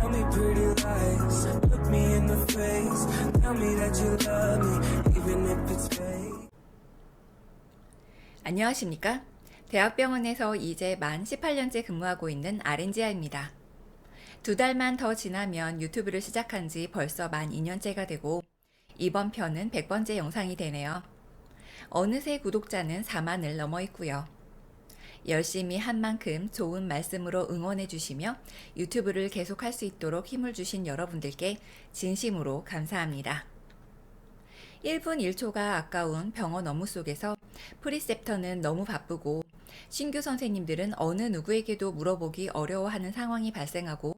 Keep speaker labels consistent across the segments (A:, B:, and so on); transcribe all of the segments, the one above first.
A: Tell me pretty lies, look me in the face. Tell me that you love me, even if it's fake.
B: 안녕하십니까? 대학병원에서 이제 만 18년째 근무하고 있는 아렌지아입니다. 두 달만 더 지나면 유튜브를 시작한 지 벌써 만 2년째가 되고 이번 편은 100번째 영상이 되네요. 어느새 구독자는 4만을 넘어 있고요. 열심히 한 만큼 좋은 말씀으로 응원해 주시며 유튜브를 계속할 수 있도록 힘을 주신 여러분들께 진심으로 감사합니다. 1분 1초가 아까운 병원 업무 속에서 프리셉터는 너무 바쁘고 신규 선생님들은 어느 누구에게도 물어보기 어려워하는 상황이 발생하고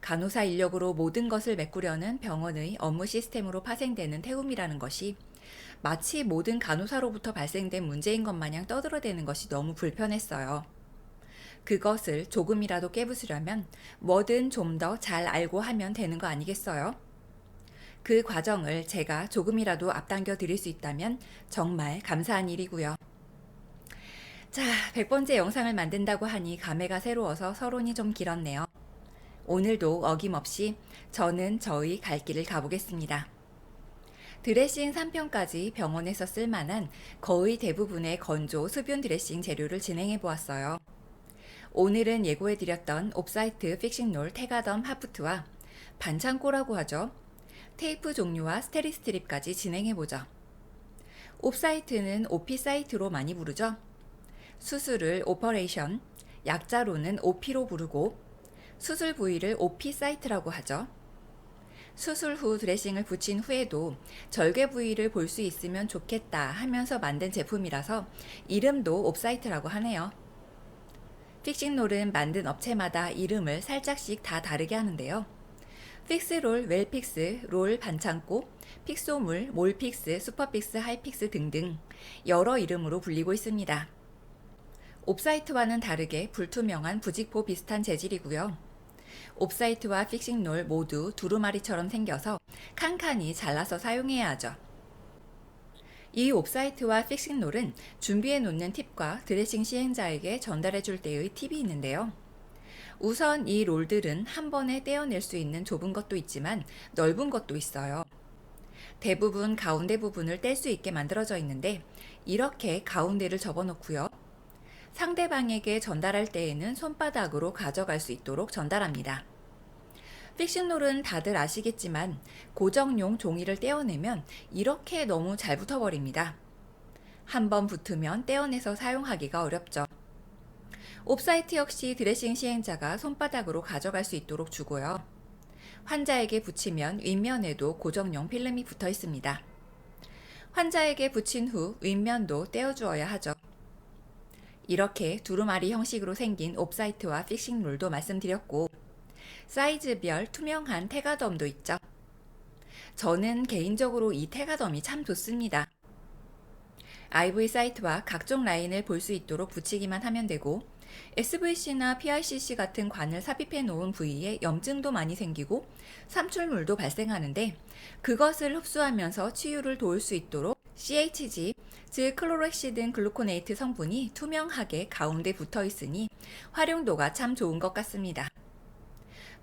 B: 간호사 인력으로 모든 것을 메꾸려는 병원의 업무 시스템으로 파생되는 태움이라는 것이 마치 모든 간호사로부터 발생된 문제인 것 마냥 떠들어대는 것이 너무 불편했어요. 그것을 조금이라도 깨부수려면 뭐든 좀 더 잘 알고 하면 되는 거 아니겠어요? 그 과정을 제가 조금이라도 앞당겨 드릴 수 있다면 정말 감사한 일이고요. 자, 100번째 영상을 만든다고 하니 감회가 새로워서 서론이 좀 길었네요. 오늘도 어김없이 저는 저희 갈 길을 가보겠습니다. 드레싱 3편까지 병원에서 쓸 만한 거의 대부분의 건조 수분 드레싱 재료를 진행해 보았어요. 오늘은 예고해 드렸던 옵사이트 픽싱롤 테가덤 하프트와 반창고라고 하죠. 테이프 종류와 스테리 스트립까지 진행해 보죠. 옵사이트는 오피 사이트로 많이 부르죠. 수술을 오퍼레이션, 약자로는 오피로 부르고 수술 부위를 오피 사이트라고 하죠. 수술 후 드레싱을 붙인 후에도 절개 부위를 볼 수 있으면 좋겠다 하면서 만든 제품이라서 이름도 옵사이트라고 하네요. 픽싱롤은 만든 업체마다 이름을 살짝씩 다 다르게 하는데요. 픽스롤, 웰픽스, 롤 반창고, 픽소물, 몰픽스, 슈퍼픽스, 하이픽스 등등 여러 이름으로 불리고 있습니다. 옵사이트와는 다르게 불투명한 부직포 비슷한 재질이고요. 옵사이트와 픽싱롤 모두 두루마리처럼 생겨서 칸칸이 잘라서 사용해야 하죠. 이 옵사이트와 픽싱롤은 준비해 놓는 팁과 드레싱 시행자에게 전달해 줄 때의 팁이 있는데요. 우선 이 롤들은 한 번에 떼어낼 수 있는 좁은 것도 있지만 넓은 것도 있어요. 대부분 가운데 부분을 뗄 수 있게 만들어져 있는데 이렇게 가운데를 접어놓고요. 상대방에게 전달할 때에는 손바닥으로 가져갈 수 있도록 전달합니다. 픽싱롤은 다들 아시겠지만 고정용 종이를 떼어내면 이렇게 너무 잘 붙어버립니다. 한번 붙으면 떼어내서 사용하기가 어렵죠. 옵사이트 역시 드레싱 시행자가 손바닥으로 가져갈 수 있도록 주고요. 환자에게 붙이면 윗면에도 고정용 필름이 붙어 있습니다. 환자에게 붙인 후 윗면도 떼어주어야 하죠. 이렇게 두루마리 형식으로 생긴 옵사이트와 픽싱롤도 말씀드렸고, 사이즈별 투명한 태가덤도 있죠. 저는 개인적으로 이 태가덤이 참 좋습니다. IV 사이트와 각종 라인을 볼 수 있도록 붙이기만 하면 되고, SVC나 PICC 같은 관을 삽입해 놓은 부위에 염증도 많이 생기고 삼출물도 발생하는데 그것을 흡수하면서 치유를 도울 수 있도록 CHG, 즉 클로렉시 든 글루코네이트 성분이 투명하게 가운데 붙어 있으니 활용도가 참 좋은 것 같습니다.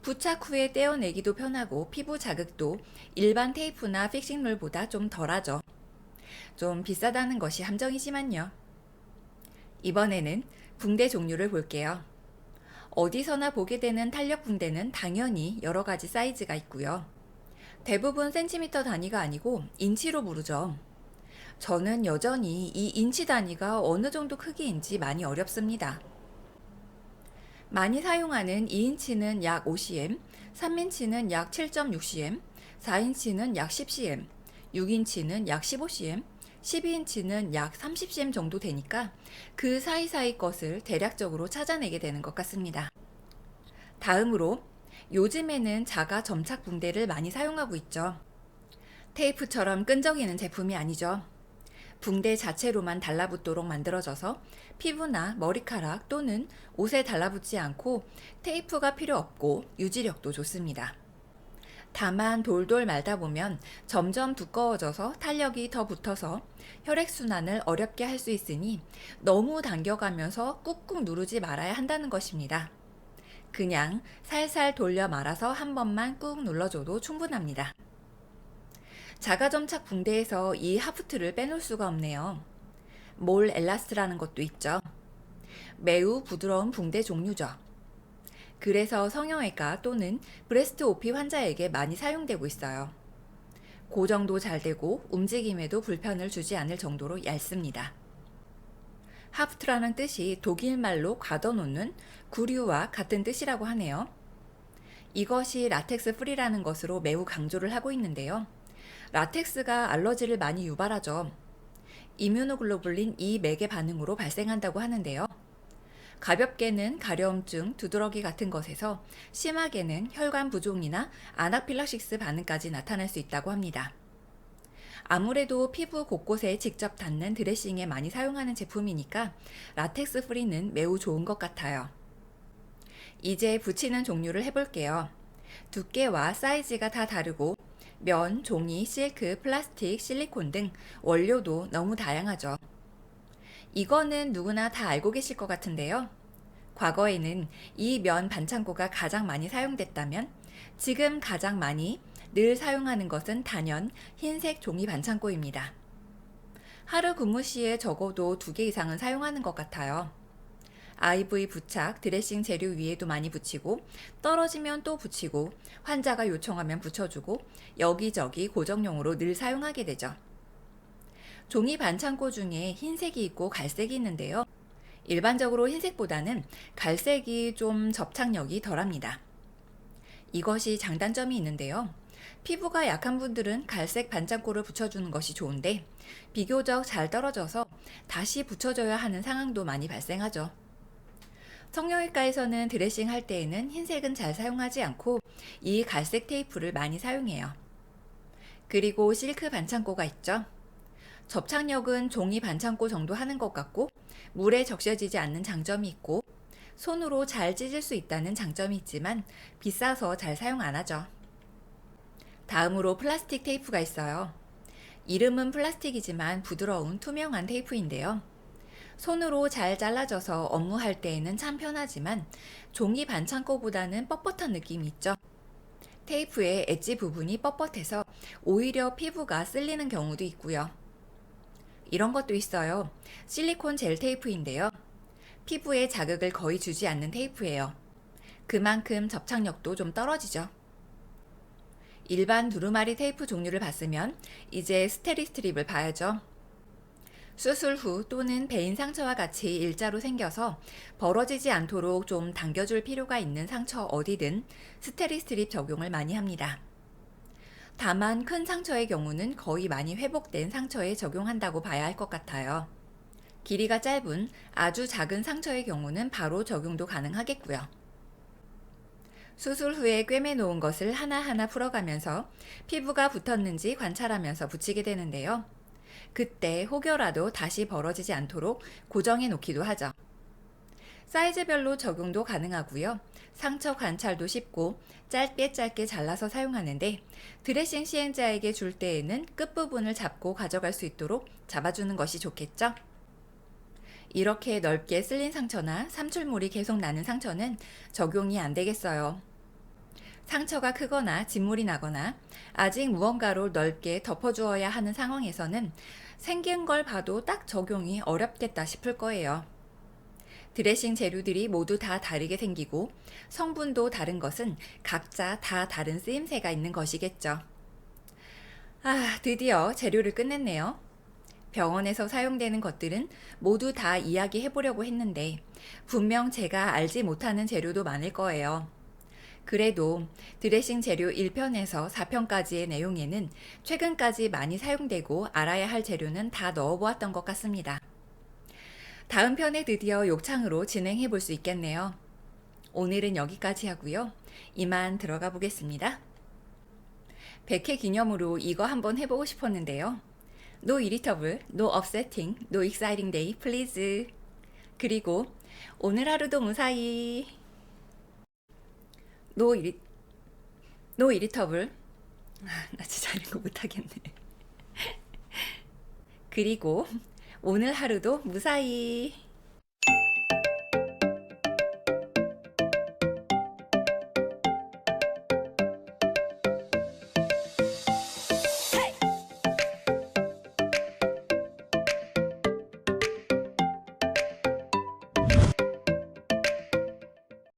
B: 부착 후에 떼어내기도 편하고 피부 자극도 일반 테이프나 픽싱롤보다 좀 덜하죠. 좀 비싸다는 것이 함정이지만요. 이번에는 붕대 종류를 볼게요. 어디서나 보게 되는 탄력 붕대는 당연히 여러 가지 사이즈가 있고요. 대부분 센티미터 단위가 아니고 인치로 부르죠. 저는 여전히 이 인치 단위가 어느 정도 크기인지 많이 어렵습니다. 많이 사용하는 2인치는 약 5cm, 3인치는 약 7.6cm, 4인치는 약 10cm, 6인치는 약 15cm, 12인치는 약 30cm 정도 되니까 그 사이사이 것을 대략적으로 찾아내게 되는 것 같습니다. 다음으로 요즘에는 자가 점착 붕대를 많이 사용하고 있죠. 테이프처럼 끈적이는 제품이 아니죠. 붕대 자체로만 달라붙도록 만들어져서 피부나 머리카락 또는 옷에 달라붙지 않고 테이프가 필요 없고 유지력도 좋습니다. 다만 돌돌 말다 보면 점점 두꺼워져서 탄력이 더 붙어서 혈액순환을 어렵게 할 수 있으니 너무 당겨가면서 꾹꾹 누르지 말아야 한다는 것입니다. 그냥 살살 돌려 말아서 한 번만 꾹 눌러줘도 충분합니다. 자가점착 붕대에서 이 하프트를 빼놓을 수가 없네요. 몰 엘라스트라는 것도 있죠. 매우 부드러운 붕대 종류죠. 그래서 성형외과 또는 브레스트 오피 환자에게 많이 사용되고 있어요. 고정도 잘 되고 움직임에도 불편을 주지 않을 정도로 얇습니다. 하프트라는 뜻이 독일말로 가둬놓는 구류와 같은 뜻이라고 하네요. 이것이 라텍스 프리라는 것으로 매우 강조를 하고 있는데요. 라텍스가 알러지를 많이 유발하죠. 이뮤노글로불린 E 맥의 반응으로 발생한다고 하는데요. 가볍게는 가려움증, 두드러기 같은 것에서 심하게는 혈관 부종이나 아나필락식스 반응까지 나타날 수 있다고 합니다. 아무래도 피부 곳곳에 직접 닿는 드레싱에 많이 사용하는 제품이니까 라텍스 프리는 매우 좋은 것 같아요. 이제 붙이는 종류를 해볼게요. 두께와 사이즈가 다 다르고 면, 종이, 실크, 플라스틱, 실리콘 등 원료도 너무 다양하죠. 이거는 누구나 다 알고 계실 것 같은데요. 과거에는 이 면 반창고가 가장 많이 사용됐다면 지금 가장 많이 늘 사용하는 것은 단연 흰색 종이 반창고입니다. 하루 근무 시에 적어도 두 개 이상은 사용하는 것 같아요. IV 부착, 드레싱 재료 위에도 많이 붙이고 떨어지면 또 붙이고 환자가 요청하면 붙여주고 여기저기 고정용으로 늘 사용하게 되죠. 종이 반창고 중에 흰색이 있고 갈색이 있는데요. 일반적으로 흰색보다는 갈색이 좀 접착력이 덜합니다. 이것이 장단점이 있는데요. 피부가 약한 분들은 갈색 반창고를 붙여주는 것이 좋은데 비교적 잘 떨어져서 다시 붙여줘야 하는 상황도 많이 발생하죠. 성형외과에서는 드레싱 할 때에는 흰색은 잘 사용하지 않고 이 갈색 테이프를 많이 사용해요. 그리고 실크 반창고가 있죠. 접착력은 종이 반창고 정도 하는 것 같고 물에 적셔지지 않는 장점이 있고 손으로 잘 찢을 수 있다는 장점이 있지만 비싸서 잘 사용 안 하죠. 다음으로 플라스틱 테이프가 있어요. 이름은 플라스틱이지만 부드러운 투명한 테이프인데요. 손으로 잘 잘라져서 업무할 때에는 참 편하지만 종이 반창고보다는 뻣뻣한 느낌이 있죠. 테이프의 엣지 부분이 뻣뻣해서 오히려 피부가 쓸리는 경우도 있고요. 이런 것도 있어요. 실리콘 젤 테이프인데요. 피부에 자극을 거의 주지 않는 테이프예요. 그만큼 접착력도 좀 떨어지죠. 일반 두루마리 테이프 종류를 봤으면 이제 스테리 스트립을 봐야죠. 수술 후 또는 배인 상처와 같이 일자로 생겨서 벌어지지 않도록 좀 당겨줄 필요가 있는 상처 어디든 스테리 스트립 적용을 많이 합니다. 다만 큰 상처의 경우는 거의 많이 회복된 상처에 적용한다고 봐야 할 것 같아요. 길이가 짧은 아주 작은 상처의 경우는 바로 적용도 가능하겠고요. 수술 후에 꿰매 놓은 것을 하나하나 풀어가면서 피부가 붙었는지 관찰하면서 붙이게 되는데요. 그때 혹여라도 다시 벌어지지 않도록 고정해 놓기도 하죠. 사이즈별로 적용도 가능하고요. 상처 관찰도 쉽고 짧게 짧게 잘라서 사용하는데 드레싱 시행자에게 줄 때에는 끝부분을 잡고 가져갈 수 있도록 잡아주는 것이 좋겠죠? 이렇게 넓게 쓸린 상처나 삼출물이 계속 나는 상처는 적용이 안 되겠어요. 상처가 크거나 진물이 나거나 아직 무언가로 넓게 덮어주어야 하는 상황에서는 생긴 걸 봐도 딱 적용이 어렵겠다 싶을 거예요. 드레싱 재료들이 모두 다 다르게 생기고 성분도 다른 것은 각자 다 다른 쓰임새가 있는 것이겠죠. 아, 드디어 재료를 끝냈네요. 병원에서 사용되는 것들은 모두 다 이야기해 보려고 했는데 분명 제가 알지 못하는 재료도 많을 거예요. 그래도 드레싱 재료 1편에서 4편까지의 내용에는 최근까지 많이 사용되고 알아야 할 재료는 다 넣어 보았던 것 같습니다. 다음 편에 드디어 욕창으로 진행해 볼 수 있겠네요. 오늘은 여기까지 하고요. 이만 들어가 보겠습니다. 100회 기념으로 이거 한번 해보고 싶었는데요. No irritable, no upsetting, no exciting day, please. 그리고 오늘 하루도 무사히. No irri, no irritable. 아, 나 진짜 이거 못하겠네. 그리고 오늘 하루도 무사히.